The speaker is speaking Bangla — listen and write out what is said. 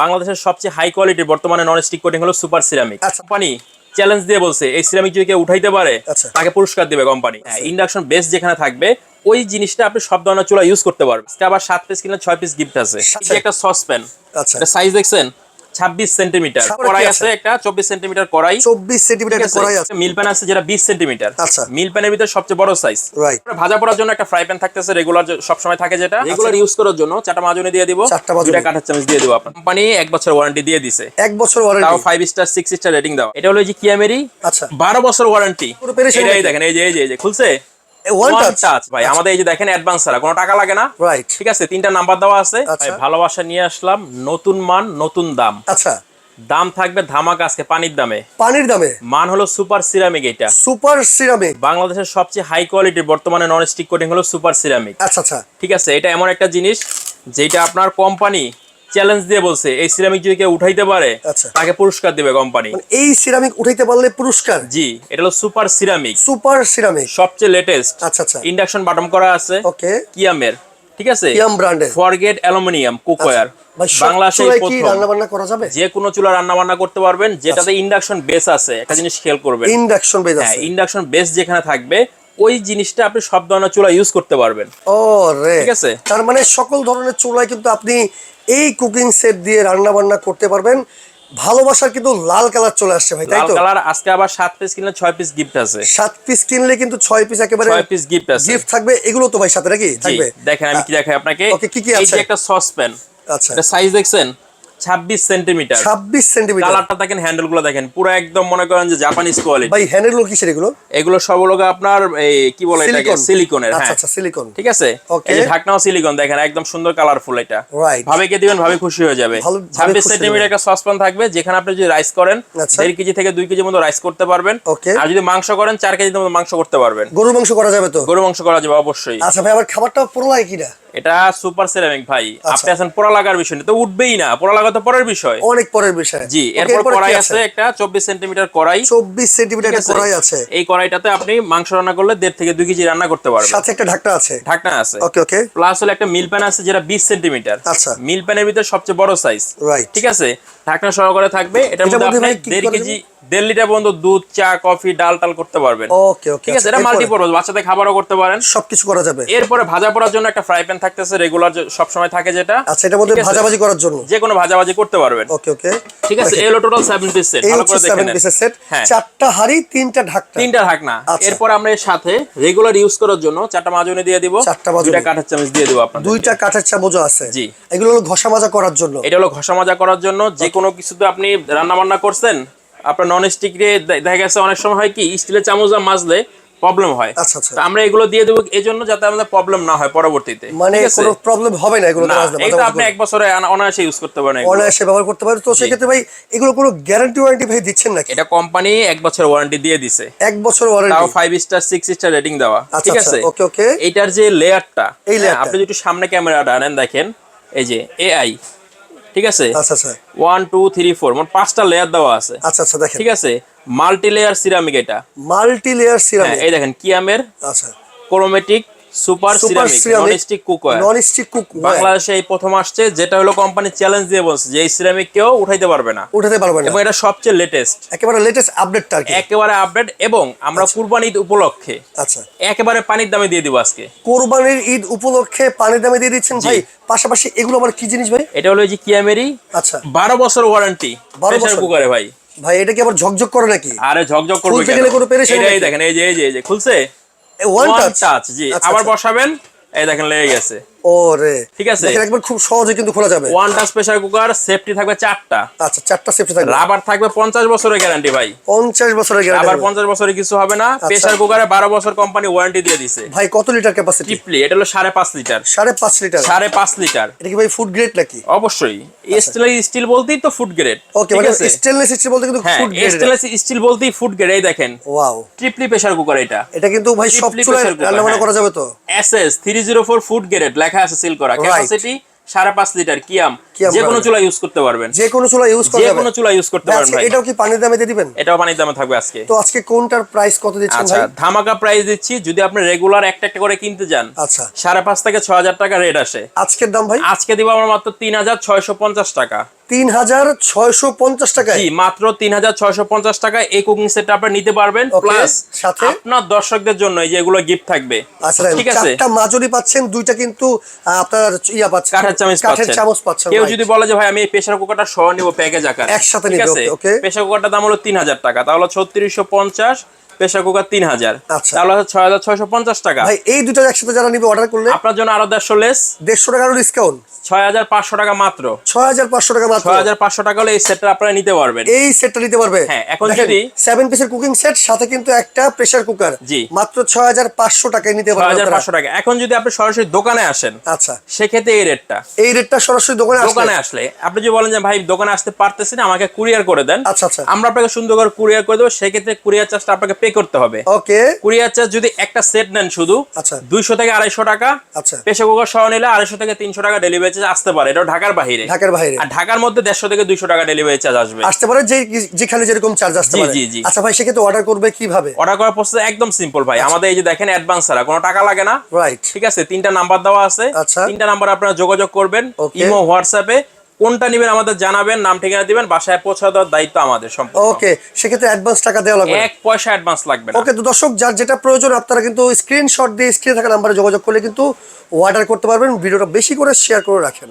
বাংলাদেশের সবচেয়ে হাই কোয়ালিটি বর্তমানে নন স্টিক কোটিং হলো সুপার সিরামিক। কোম্পানি চ্যালেঞ্জ দিয়ে বলছে এই সিরামিক যদি কেউ উঠাইতে পারে আচ্ছা। তাকে পুরস্কার দেবে কোম্পানি ইন্ডাকশন বেস যেখানে থাকবে ওই জিনিসটা আপনি সব ধরনের চুলা ইউজ করতে পারবেন। আবার সাত পিস কিনা ছয় পিস গিফট আছে। একটা সসপ্যান আচ্ছা। সাইজ দেখছেন? ছাব্বিশ সেন্টিমিটার। কড়াই আছে? একটা সেন্টিমিটার কড়াই। সেন্টিমিটার কড়াই আছে মিল প্যান আছে যেটা বিশ সেন্টিমিটার। আচ্ছা। মিল প্যানের ভিতরে সবচেয়ে বড় সাইজ ভাজা পড়ার জন্য একটা ফ্রাই প্যান থাকতেছে রেগুলার সবসময় থাকে যেটা রেগুলার ইউজ করার জন্য চারটা মাজনে দিয়ে দিব। কাঠের চামচ দিয়ে দিব আপনার। কোম্পানি এক বছর ওয়ারেন্টি দিয়ে দিছে। এক বছর তাও warranty five star six star rating দাও এটা হলো যে কিয়ামেরি আচ্ছা। বারো বছর ওয়ারেন্টি এটাই দেখেন এই যে এই যে খুলছে? ওয়ান টাচ ভাই। আমাদের এই যে দেখেন অ্যাডভান্স ছাড়া কোনো টাকা লাগে না। রাইট ঠিক আছে তিনটা নাম্বার দেওয়া আছে। আচ্ছা। ভাই, ভালোবাসা নিয়ে আসলাম। নতুন মান নতুন দাম। আচ্ছা। দাম থাকবে ধামাকা আজকে পানির দামে। পানির দামে? মান হলো সুপার সিরামিক এটা। সুপার সিরামিক বাংলাদেশের সবচেয়ে হাই কোয়ালিটির বর্তমানে নন স্টিক কোটিং হলো সুপার সিরামিক আচ্ছা আচ্ছা। ঠিক আছে এটা এমন একটা জিনিস যেটা আপনার কোম্পানি চ্যালেঞ্জ দিয়ে বলছে এই সিরামিক যদি কেউ উঠাইতে পারে আচ্ছা। তাকে পুরস্কার দিবে কোম্পানি এই সিরামিক উঠাইতে পারলে পুরস্কার? জি এটা হলো সুপার সিরামিক সুপার সিরামিক সবচেয়ে লেটেস্ট আচ্ছা আচ্ছা। ইন্ডাকশন বাটম করা আছে। ওকে কিয়ামের ঠিক আছে? কিয়াম ব্র্যান্ডের ফরগেট অ্যালুমিনিয়াম কুকওয়্যার রান্না করা যাবে? যে কোনো চুলা রান্না বান্না করতে পারবেন যেটাতে আচ্ছা। ইন্ডাকশন বেস আছে। একটা জিনিস খেয়াল করবেন। ইন্ডাকশন হ্যাঁ আছে। ইন্ডাকশন বেস যেখানে থাকবে ওই জিনিসটা আপনি সব ধরনের চুলা ইউজ করতে পারবেন। ও রে। ঠিক আছে। তার মানে সকল ধরনের চুলায় কিন্তু আপনি এই কুকিং সেট দিয়ে রান্না বান্না করতে পারবেন। ভালোবাসার কিন্তু লাল কালার চলে আসছে ভাই তাই লাল তো? কালার আজকে আবার সাত পিস কিনলে ছয় পিস গিফট আছে। সাত পিস কিনলে কিন্তু ছয় পিস একেবারে ছয় পিস গিফট আছে। গিফট থাকবে এগুলো তো ভাই সাথে নাকি? থাকবে? দেখেন আমি কি দেখাই আপনাকে। Okay, কি কি এই আছে? যে একটা সসপ্যান আচ্ছা। এটা সাইজ দেখছেন? ছাব্বিশ সেন্টিমিটার। ছাব্বিশ সেন্টিমিটার। কালারটা দেখেন হ্যান্ডেলগুলো দেখেন পুরো একদম মনে করেন যে জাপানিজ কোয়ালিটি ভাই হ্যান্ডেল কিসের এগুলো? এগুলো সব হলো আপনার এই কি বলে এটাকে? সিলিকনের আচ্ছা হ্যাঁ। আচ্ছা সিলিকন ঠিক আছে. এই যে ঢাকনাও সিলিকন দেখেন একদম সুন্দর কালারফুল এটা। রাইট ভাবে কে দিবেন ভাবে খুশি হয়ে যাবে। ভালো- ভাবে ছাব্বিশ খুশি সেন্টিমিটার একটা সসপ্যান থাকবে যেখানে আপনি যদি রাইস করেন আচ্ছা। দেড় কেজি থেকে দুই কেজি মতো রাইস করতে পারবেন. আর যদি মাংস করেন চার কেজি মতো মাংস করতে পারবেন। গরুর মাংস করা যাবে তো? গরু মাংস করা যাবে অবশ্যই। আচ্ছা ভাই আবার খাবারটা পুরো কিনা? এটা সুপার সিরামিক ভাই। আচ্ছা। আপনি আছেন পোড়া লাগার বিষয় তো উঠবেই না পোড়া লাগা তো পরের বিষয়। অনেক পরের বিষয়। জি এরপর কড়াই আছে? একটা চব্বিশ সেন্টিমিটার কড়াই। চব্বিশ সেন্টিমিটার কড়াই আছে। এই কড়াইটাতে আপনি মাংস রান্না করলে দেড় থেকে দুই কেজি রান্না করতে পারবেন। সাথে একটা ঢাকনা আছে। ঢাকনা আছে। ওকে ওকে। প্লাস হলো একটা মিল প্যান আছে যেটা বিশ সেন্টিমিটার আচ্ছা। মিল প্যানের ভিতরে সবচেয়ে বড় সাইজ রাইট ঠিক আছে? ঢাকনা সহকারে থাকবে। এটার মধ্যে আপনি দেড় কেজি দেড় লিটার পর্যন্ত দুধ চা কফি ডাল টাল করতে পারবেন। ওকে ওকে ঠিক আছে এটা মাল্টিপারপাস বাচ্চাদের খাবারও করতে পারেন। সবকিছু করা যাবে। এরপরে ভাজা পড়ার জন্য একটা ফ্রাই প্যান থাকতেছে রেগুলার সব সময় থাকে যেটা। আচ্ছা মধ্যে ভাজাভাজি করার জন্য? যে কোনো ভাজাভাজি করতে পারবেন। ওকে ওকে ঠিক আছে এলো টোটাল সেভেন পিস সেট ভালো করে দেখে সেভেন নেন। সেট হ্যাঁ। চারটা হাড়ি তিনটা ঢাকনা। তিনটা ঢাকনা। আচ্ছা। এরপর আমরা এর সাথে রেগুলার ইউজ করার জন্য চারটা মাজনে দিয়ে দিব। চারটা মাজনি। দুইটা কাঠের চামচ দিয়ে দিব আপনাদের দুইটা কাঠের চামচও আছে। জি। এগুলো হলো ঘষা মাজা করার জন্য। এটা হলো ঘষা মাজা করার জন্য। যে কোনো কিছুতে আপনি রান্না বান্না করছেন আপনার নন স্টিক দিয়ে দেখা গেছে অনেক সময় হয় কি স্টিলের চামচ আর মাজলে প্রবলেম হয়। আচ্ছা আচ্ছা। তো আমরা এগুলো দিয়ে দেবো এই জন্য যাতে আমাদের প্রবলেম না হয় পরবর্তীতে। মানে কোনো প্রবলেম হবে না এগুলো এটা আপনি এক বছরে অনায়াসে ইউজ করতে পারেন অনায়াসে ব্যবহার করতে পারেন। তো সেক্ষেত্রে ভাই এগুলো কোনো গ্যারান্টি ওয়ারেন্টি ভাই দিচ্ছেন নাকি? এটা কোম্পানি এক বছর ওয়ারেন্টি দিয়ে দিছে। এক বছর ওয়ারেন্টি তাও warranty five star six star rating দেওয়া। আচ্ছা, ঠিক আচ্ছা, আছে? ওকে, ওকে। এইটার যে লেয়ারটা এই লেয়ারটা। আপনি যদি সামনে ক্যামেরাটা আনেন দেখেন এই যে এআই ঠিক আছে? আচ্ছা আচ্ছা। ওয়ান টু থ্রি ফোর মোট পাঁচটা লেয়ার দেওয়া আছে। আচ্ছা আচ্ছা দেখেন। ঠিক আছে? মাল্টি লেয়ার সিরামিক এটা। মাল্টি লেয়ার সিরামিক এই দেখেন কিয়ামের আচ্ছা। Chromatic super ceramic ceramic non stick cookware cook বাংলাদেশে এই প্রথম আসছে যেটা হলো কোম্পানি চ্যালেঞ্জ দিয়ে বলছে যে এই সিরামিক কেউ উঠাইতে পারবে না। উঠাতে পারবেন না। এবং এটা সবচেয়ে লেটেস্ট একেবারে লেটেস্ট আপডেটটা আর কি। একেবারে আপডেট এবং আমরা কুরবানি ঈদ উপলক্ষে আচ্ছা। একেবারে পানির দামে দিয়ে দিব আজকে। কোরবানির ঈদ উপলক্ষে পানির দামে দিয়ে দিচ্ছেন ভাই। পাশাপাশি এগুলো আবার কি জিনিস ভাই? এটা হলো এই যে কিয়ামেরি। আচ্ছা। বারো বছর ওয়ারেন্টি 12 বছর? কুকারে ভাই। ভাই এটা কি আবার ঝকঝক করে নাকি? আরে ঝকঝক করবে খুলতে কেন? গেলে কোনো পেরেশানি এটাই দেখেন এই যে এই যে খুলছে? ওয়ান টাচ জি। আচ্ছা, আবার আচ্ছা। বসাবেন। এই দেখেন লেগে গেছে। ও রে ঠিক আছে। একবার খুব সহজে কিন্তু খোলা যাবে। One touch pressure cooker safety থাকবে চারটা। আচ্ছা চারটা সেফটি থাকবে। রাবার থাকবে পঞ্চাশ বছরের গ্যারান্টি ভাই। পঞ্চাশ বছরের আবার গ্যারান্টি পঞ্চাশ বছরে কিছু হবে না। প্রেসার কুকারে বারো বছর কোম্পানি ওয়ারেন্টি দিয়ে দিছে। ভাই কত লিটার ক্যাপাসিটি ট্রিপলি এটা হলো সাড়ে পাঁচ লিটার সাড়ে পাঁচ লিটার সাড়ে পাঁচ লিটার এটা কি ভাই ফুড গ্রেড নাকি? অবশ্যই। স্টিল স্টিল বলতেই তো ফুড গ্রেড ওকে মানে স্টেনলেস স্টিল বলতে কিন্তু হ্যাঁ ফুড গ্রেড স্টেনলেস স্টিল বলতেই ফুড গ্রেড এই দেখেন। ওয়াও ট্রিপলি প্রেসার কুকার এটা। এটা কিন্তু ভাই সব Triply চুলায় রান্না হ্যাঁ। করা যাবে তো। SS three zero four food grade লেখা আছে সিল করা। ক্যাপাসিটি সাড়ে পাঁচ লিটার কিয়াম। যে কোনো চুলা ইউজ করতে পারবেন। যে কোনো চুলা ইউজ করতে যে কোনো চুলা ইউজ করতে পারবেন ভাই। এটাও কি পানির দামে দিয়ে দিবেন? এটাও পানির দামে থাকবে আজকে। তো আজকে কোনটার প্রাইস কত দিচ্ছেন আচ্ছা ধামাকা প্রাইস দিচ্ছি। যদি আপনি রেগুলার একটা একটা করে কিনতে যান আচ্ছা। সাড়ে পাঁচ থেকে ছ হাজার টাকা রেট আসে। আজকের দাম ভাই? আজকে দিব আমার মাত্র তিন হাজার ছয়শো পঞ্চাশ টাকা। তিন হাজার ছয়শো পঞ্চাশ মাত্র তিন হাজার ছয়শো পঞ্চাশ টাকা এই কুকিং সেটটা আপনি নিতে পারবেন Okay, প্লাস সাথে? আপনার দর্শকদের জন্য এই যে গিফট থাকবে। আচ্ছা ঠিক আছে? মাজুরি পাচ্ছেন দুইটা কিন্তু আপনার ইয়া পাচ্ছেন কাঠের চামচ কাঠের পাচ্ছেন। চামচ পাচ্ছেন কেউ যদি বলে যে ভাই আমি এই প্রেসার কুকারটা সহ নিব প্যাকেজ আকার। একসাথে নিবে, okay. প্রেসার কুকারটার দাম হলো তিন হাজার টাকা তাহলে ছত্রিশশো পঞ্চাশ প্রেসার কুকার তিন হাজার। আচ্ছা। তাহলে ছয় হাজার ছয়শো পঞ্চাশ টাকা। ভাই এই দুটো একসাথে যারা নিবে অর্ডার করলে আপনার জন্য আরও দেড়শো লেস দেড়শো টাকার ডিসকাউন্ট ছয় হাজার পাঁচশো টাকা মাত্র। ছয় হাজার পাঁচশো টাকা মাত্র। ছয় হাজার পাঁচশো টাকা হলে এই সেটটা আপনারা নিতে পারবেন। এই সেটটা নিতে পারবে। হ্যাঁ, এখন যদি- সেভেন পিসের কুকিং সেট সাথে কিন্তু একটা প্রেসার কুকার জি। মাত্র ছয় হাজার পাঁচশো টাকায় নিতে পারবেন হাজার পাঁচশো টাকা। এখন যদি আপনি সরাসরি দোকানে আসেন আচ্ছা। সেক্ষেত্রে এই রেটটা এই রেটটা সরাসরি দোকানে দোকানে আসলে। আপনি যদি বলেন যে ভাই দোকানে আসতে পারতেছি না আমাকে কুরিয়ার করে দেন। আচ্ছা, আচ্ছা। আমরা আপনাকে সুন্দর করে কুরিয়ার করে দেবো। সেক্ষেত্রে কুরিয়ার চার্জটা আপনাকে পে করতে হবে। ওকে। কুরিয়ার চার্জ যদি একটা সেট নেন শুধু আচ্ছা। দুইশো থেকে আড়াইশো টাকা আচ্ছা। প্রেসার কুকার সহ নিলে আড়াইশো থেকে তিনশো টাকা ডেলিভারি চার্জ আসতে পারে। এটা ঢাকার বাইরে। ঢাকার বাইরে। আর ঢাকার মধ্যে দেড়শো থেকে দুইশো টাকা ডেলিভারি চার্জ আসবে। আসতে পারে যে যেখানে যেরকম চার্জ আসতে পারে। জি, জি। আচ্ছা ভাই সেক্ষেত্রে অর্ডার করবে কীভাবে? অর্ডার করার প্রসেস একদম সিম্পল ভাই। আমাদের এই যে দেখেন অ্যাডভান্স ছাড়া কোনো টাকা লাগে না। রাইট ঠিক আছে? তিনটা নাম্বার দেওয়া আছে। আচ্ছা। তিনটা নাম্বার আপনারা যোগাযোগ করবেন। ইমো হোয়াটসঅ্যাপে। কোনটা নেবেন আমাদের জানাবেন নাম ঠিকানা দিবেন বাসায় পৌঁছা দেওয়ার দায়িত্ব আমাদের সম্পূর্ণ। ওকে সেক্ষেত্রে অ্যাডভান্স টাকা দেওয়া লাগবে। এক পয়সা অ্যাডভান্স লাগবে ওকে তো দর্শক যার যেটা প্রয়োজন আপনারা কিন্তু স্ক্রিনশট দিয়ে স্ক্রিনে থাকা নাম্বারে যোগাযোগ করলে কিন্তু অর্ডার করতে পারবেন। ভিডিওটা বেশি করে শেয়ার করে রাখেন।